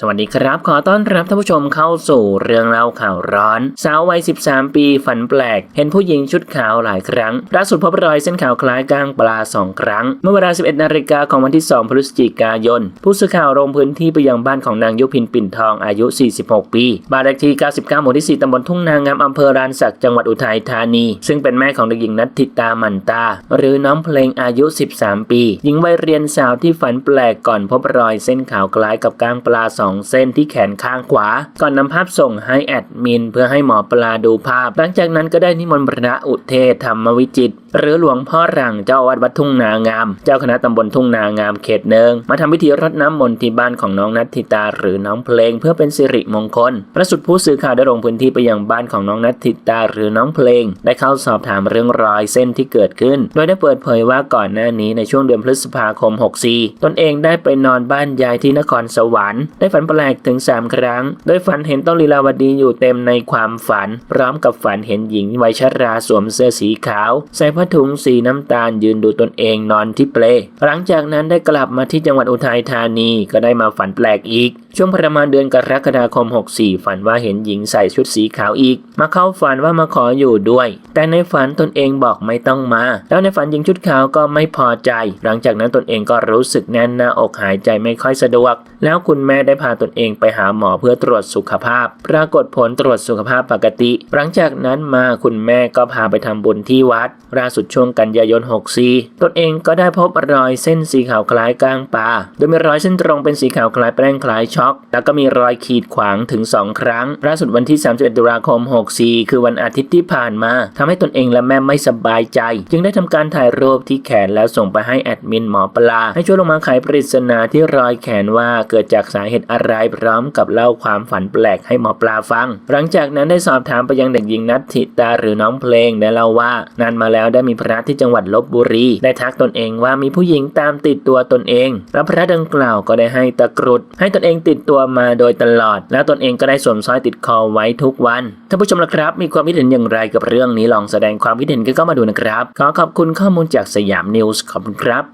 สวัสดีครับ ขอต้อนรับท่านผู้ชมเข้าสู่เรื่องเล่าข่าวร้อน สาววัย 13 ปีฝันแปลก เห็นผู้หญิงชุดขาวหลายครั้งล่าสุดพบรอยเส้นขาวคล้ายก้างปลา 2 ครั้ง เมื่อเวลา 11 นาฬิกาของวันที่ 2 พฤศจิกายน ผู้สื่อข่าวลงพื้นที่ไปยังบ้านของนางยุพินปิ่นทองอายุ 46 ปีบ้านเลขที่ 99 หมู่ที่ 4 ตำบลทุ่งนางามอำเภอรานสักจังหวัดอุทัยธานี ซึ่งเป็นแม่ของเด็กหญิงนัทธิตามันตา หรือน้องเพลงอายุ 13 ปี หญิงวัยเรียนสาวที่ฝันแปลกก่อนพบรอยเส้นขาวคล้ายกับก้างปลาสองเส้นที่แขนข้างขวา ก่อนนำภาพส่งให้แอดมิน เพื่อให้หมอปลาดูภาพ หลังจากนั้นก็ได้นิมนต์พระอุเทศธรรมวิจิต หรือหลวงพ่อหลังเจ้าอาวาดวัดทุ่งนางาม เจ้าคณะตำบลทุ่งนางามเขตเนืองมาทำพิธีรดน้ำมนต์ที่บ้านของน้องนัทธิตาหรือน้องเพลงเพื่อเป็นสิริมงคลพระสุดผู้สื่อข่าวได้ลงพื้นที่ไปยังบ้านของน้องนัทธิตาหรือน้องเพลง ได้เข้าสอบถามเรื่องรอยเส้นที่เกิดขึ้น โดยได้เปิดเผยว่าก่อนหน้านี้ในช่วงเดือนพฤษภาคม 64 ตนเองได้ไปนอนบ้านยายที่นครสวรรค์ได้ฝันแปลกถึง 3 ครั้ง โดยฝันเห็นต้นลีลาวดีอยู่เต็มในความฝัน พร้อมกับฝันเห็นหญิงวัยชราสวมเสื้อสีขาวใส่ผ้าถุงสีน้ำตาลยืนดูตนเองนอนที่เปล หลังจากนั้นได้กลับมาที่จังหวัดอุทัยธานีก็ได้มาฝันแปลกอีก ช่วงประมาณเดือนกรกฎาคม 64 ฝันว่าเห็นหญิงใส่ชุดสีขาวอีก มาเข้าฝันว่ามาขออยู่ด้วย แต่ในฝันตนเองบอกไม่ต้องมา แล้วในฝันหญิงชุดขาวก็ไม่พอใจ หลังจากนั้นตนเองก็รู้สึกแน่นหน้าอกหายใจไม่ค่อยสะดวก แล้วคุณแม่ได้พาตนเองไปหาหมอเพื่อตรวจสุขภาพ ปรากฏผลตรวจสุขภาพปกติ หลังจากนั้นมาคุณแม่ก็พาไปทำบุญที่วัดล่าสุดช่วงกันยายน 64 ตนเองก็ได้พบรอยเส้นสีขาวคล้ายก้างปลาโดยมีรอยเส้นตรงเป็นสีขาวคล้ายแป้งคล้ายช็อก แล้วก็มีรอยขีดขวางถึง 2 ครั้ง ล่าสุดวันที่ 31 ตุลาคม 64 คือวันอาทิตย์ที่ผ่านมาทำให้ตนเองและแม่ไม่สบายใจ จึงได้ทำการถ่ายรูปที่แขนแล้วส่งไปให้แอดมินหมอปลา ให้ช่วยลงมาไขปริศนาที่รอยแขนว่าเกิดจากสาเหตุอะไรพร้อมกับเล่าความฝันแปลกให้หมอปลาฟัง หลังจากนั้นได้สอบถามไปยังเด็กหญิงนัทธิตาหรือน้องเพลงได้เล่าว่านานมาแล้วได้มีพระที่จังหวัดลบบุรี ได้ทักตนเองว่ามีผู้หญิงตามติดตัวตนเองและพระดังกล่าวก็ได้ให้ตะกรุด ให้ตนเองติดตัวมาโดยตลอด แล้วตนเองก็ได้สวมสร้อยติดคอไว้ทุกวันท่านผู้ชมละครับ มีความคิดเห็นอย่างไรกับเรื่องนี้ลองแสดงความคิดเห็นกันเข้ามาดูนะครับ ขอขอบคุณข้อมูลจากสยามนิวส์ขอบคุณครับ